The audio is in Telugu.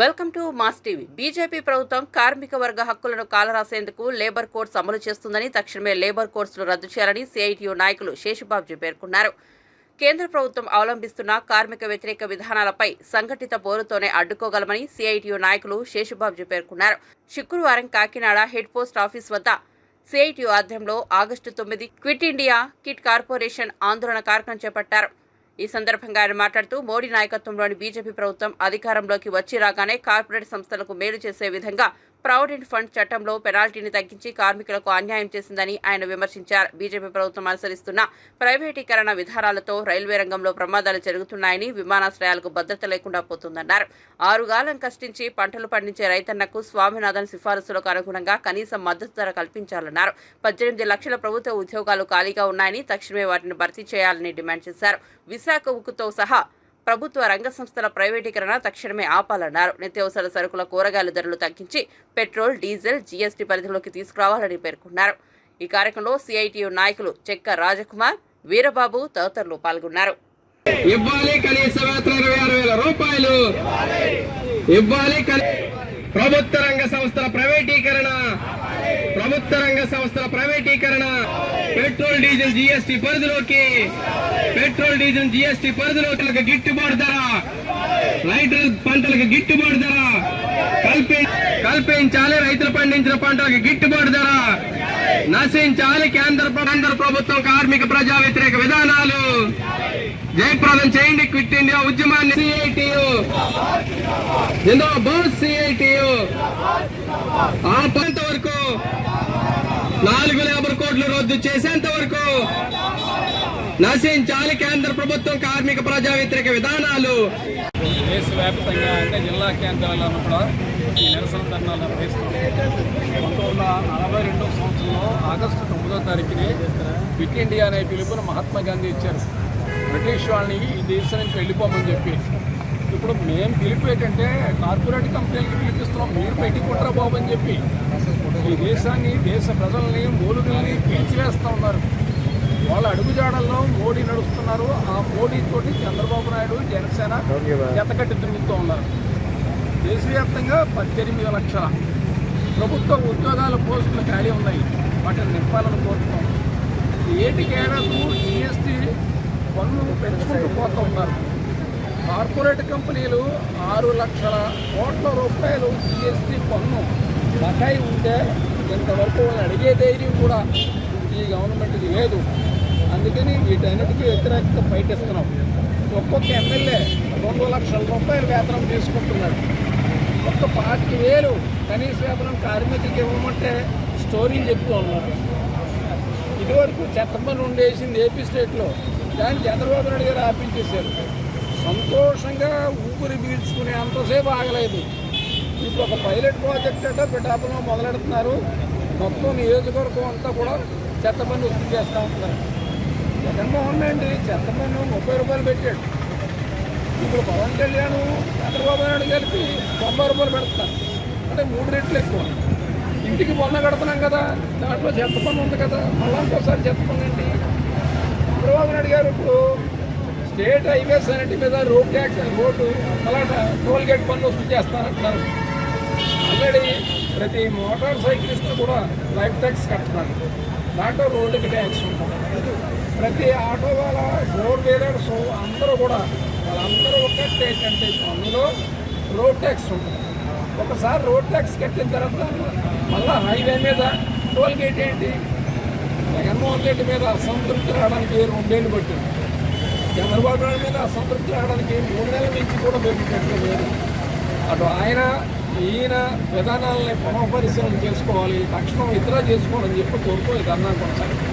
Welcome to Mass TV. BJP ప్రభుత్వం కార్మిక వర్గ హక్కులను కాలరాసేందుకు లేబర్ కోడ్స్ అమలు చేస్తుందని తక్షణమే లేబర్ కోడ్స్ను రద్దు చేయాలని సిఐటియు నాయకులు శేషుబాబుజీ పేర్కొన్నారు. కేంద్ర ప్రభుత్వం అవలంబిస్తున్న కార్మిక వ్యతిరేక విధానాలపై సంఘటిత పోరుతోనే అడ్డుకోగలమని సిఐటియు నాయకులు శేషుబాబుజీ పేర్కొన్నారు. శుక్రవారం కాకినాడ హెడ్ పోస్ట్ ఆఫీస్ వద్ద సిఐటియు ఆధ్వర్యంలో ఆగస్టు తొమ్మిది క్విట్ ఇండియా కిట్ కార్పొరేషన్ ఆందోళన కార్యక్రమం చేపట్టారు. ఈ సందర్భంగా ఆయన మాట్లాడుతూ మోడీ నాయకత్వంలోని బీజేపీ ప్రభుత్వం అధికారంలోకి వచ్చి రాగానే కార్పొరేట్ సంస్థలకు మేలు చేసే విధంగా ప్రావిడెంట్ ఫండ్ చట్టంలో పెనాల్టీని తగ్గించి కార్మికులకు అన్యాయం చేసిందని ఆయన విమర్శించారు. బీజేపీ ప్రభుత్వం అనుసరిస్తున్న ప్రైవేటీకరణ విధానాలతో రైల్వే రంగంలో ప్రమాదాలు జరుగుతున్నాయని విమానాశ్రయాలకు భద్రత లేకుండా పోతుందన్నారు. ఆరుగాలం కష్టించి పంటలు పండించే రైతన్నకు స్వామినాథన్ సిఫారసులకు అనుగుణంగా కనీస మద్దతు ధర కల్పించాలన్నారు. పద్దెనిమిది లక్షల ప్రభుత్వ ఉద్యోగాలు ఖాళీగా ఉన్నాయని తక్షణమే వాటిని భర్తీ చేయాలని డిమాండ్ చేశారు. విశాఖ ఉక్కుతో సహా ప్రభుత్వ రంగ సంస్థల ప్రైవేటీకరణ తక్షణమే ఆపాలన్నారు. నిత్యావసర సరుకుల కూరగాయల ధరలు తగ్గించి పెట్రోల్ డీజిల్ జీఎస్టీ పరిధిలోకి తీసుకురావాలని పేర్కొన్నారు. ఈ కార్యక్రమంలో సిఐటియు నాయకులు చెక్క రాజకుమార్ వీరబాబు తదితరులు పాల్గొన్నారు. ఇవ్వాలి కనీస వేతనం ఇరవై ఆరు వేల రూపాయలు. ఇవ్వాలి ప్రభుత్వ రంగ సంస్థల ప్రైవేటీకరణ ప్రభుత్వ రంగ సంస్థల ప్రైవేటీకరణ పెట్రోల్ డీజిల్ జీఎస్టీ పరిధిలోకి పెట్రోల్ డీజిల్ జీఎస్టీ పరిధిలోకి గిట్టుబాటు ధర రైతుల పంటలకు గిట్టుబాటు ధర కల్పి కల్పించాలి రైతులు పండించిన పంటలకు గిట్టుబాటు ధర నశించాలి కేంద్ర కేంద్ర ప్రభుత్వం కార్మిక ప్రజా వ్యతిరేక విధానం జయప్రదం చేయండి క్విట్ ఇండియా ఉద్యమాన్ని. సిఐటియు. జిందాబాద్ సిఐటియు. ఆపేంత వరకు నాలుగు లేబర్ కోడ్లు రద్దు చేసేంత వరకు నశించాలి కేంద్ర ప్రభుత్వం కార్మిక ప్రజా వ్యతిరేక విధానాలు. దేశవ్యాప్తంగా అన్ని జిల్లా కేంద్రాలను కూడా ఈ నిరసన ధర్నాలు నిర్వహిస్తున్నాం. పంతొమ్మిది వందల నలభై రెండవ సంవత్సరంలో ఆగస్టు తొమ్మిదో తారీఖుని క్విట్ ఇండియా అనే పిలుపును మహాత్మా గాంధీ ఇచ్చారు. బ్రిటిష్ వాళ్ళని ఈ దేశం నుంచి వెళ్ళిపోమని చెప్పి. ఇప్పుడు మేము పిలుపు ఏంటంటే కార్పొరేట్ కంపెనీలకి పిలిపిస్తున్నాం మీరు పెట్టుకుంటారా బాబు అని చెప్పి. ఈ దేశాన్ని దేశ ప్రజల్ని మూలుగుల్ని పీల్చివేస్తూ ఉన్నారు. వాళ్ళ అడుగుజాడల్లో మోడీ నడుస్తున్నారు. ఆ మోడీతోటి చంద్రబాబు నాయుడు జనసేన జతకట్టి తిరుగుతూ ఉన్నారు. దేశవ్యాప్తంగా పద్దెనిమిది లక్షల ప్రభుత్వ ఉద్యోగాల పోస్టులు ఖాళీ ఉన్నాయి. వాటిని నింపాలని కోరుతున్నాం. ఏటికేడకు జిఎస్టీ పన్ను పెంచుకుంటూ పోతూ ఉన్నారు. కార్పొరేట్ కంపెనీలు ఆరు లక్షల కోట్ల రూపాయలు జిఎస్టీ పన్ను బకాయి ఉంటే ఇంతవరకు వాళ్ళు అడిగే ధైర్యం కూడా ఈ గవర్నమెంట్కి లేదు. అందుకని వీటన్నిటికీ వ్యతిరేకత బయటిస్తున్నాం ఒక్కొక్క ఎమ్మెల్యే రెండు లక్షల రూపాయలు వేతనం తీసుకుంటున్నాడు. ఒక్క పాతిక వేలు కనీస వేతనం కార్మికులకి ఇవ్వమంటే స్టోరీలు చెప్తూ ఉన్నారు. ఇదివరకు చెత్త పని ఉండేసింది ఏపీ స్టేట్లో దాన్ని చంద్రబాబు నాయుడు గారు ఆపించేశారు. సంతోషంగా ఊపిరి పీల్చుకునే అంతసేపు ఆగలేదు. ఇప్పుడు ఒక పైలట్ ప్రాజెక్ట్ అంటే పిఠాపురంలో మొదలెడుతున్నారు. మొత్తం నియోజకవర్గం అంతా కూడా చెత్త పని వృత్తి చేస్తూ ఉంటున్నారు. జగన్మోహన్ రెడ్డి చెత్త పన్ను ముప్పై రూపాయలు పెట్టాడు. ఇప్పుడు పవన్ కళ్యాణ్ చంద్రబాబు నాయుడు కలిపి తొంభై రూపాయలు పెడతారు అంటే మూడు రెట్లు ఎక్కువ. ఇంటికి మొన్న కడుతున్నాం కదా దాంట్లో చెత్త పన్ను ఉంది కదా మళ్ళీ ఇంకోసారి చెత్త పన్ను ఏంటి? చంద్రబాబు నాయుడు గారు ఇప్పుడు స్టేట్ హైవేస్ అన్నింటి మీద రోడ్ ట్యాక్స్ రోడ్డు అలాంటి టోల్ గేట్ పన్ను వసూలు చేస్తానంటున్నారు ఆల్రెడీ ప్రతి మోటార్ సైకిలిస్ట్ కూడా లైఫ్ ట్యాక్స్ కడుతున్నారు దాంట్లో రోడ్డుకి ట్యాక్స్ ఉంటుంది. ప్రతి ఆటో వాళ్ళ ఫోర్ వీలర్స్ అందరూ కూడా వాళ్ళందరూ ఒక స్టేట్ అంటే అందులో రోడ్ ట్యాక్స్ ఉంటుంది. ఒకసారి రోడ్ ట్యాక్స్ కట్టిన తర్వాత మళ్ళీ హైవే మీద టోల్ గేట్ ఏంటి? జగన్మోహన్ రెడ్డి మీద అసంతృప్తి రావడానికి రెండేళ్ళు పట్టింది చంద్రబాబు నాయుడు మీద అసంతృప్తి రావడానికి మూడు నెలల నుంచి కూడా పెరిగినట్లు లేదు అటు ఆయన ఈయన విధానాలని పునఃపరిశీలన చేసుకోవాలి తక్షణం ఇతర చేసుకోవాలని చెప్పి కోరుకో ఇది కొనసాగుతుంది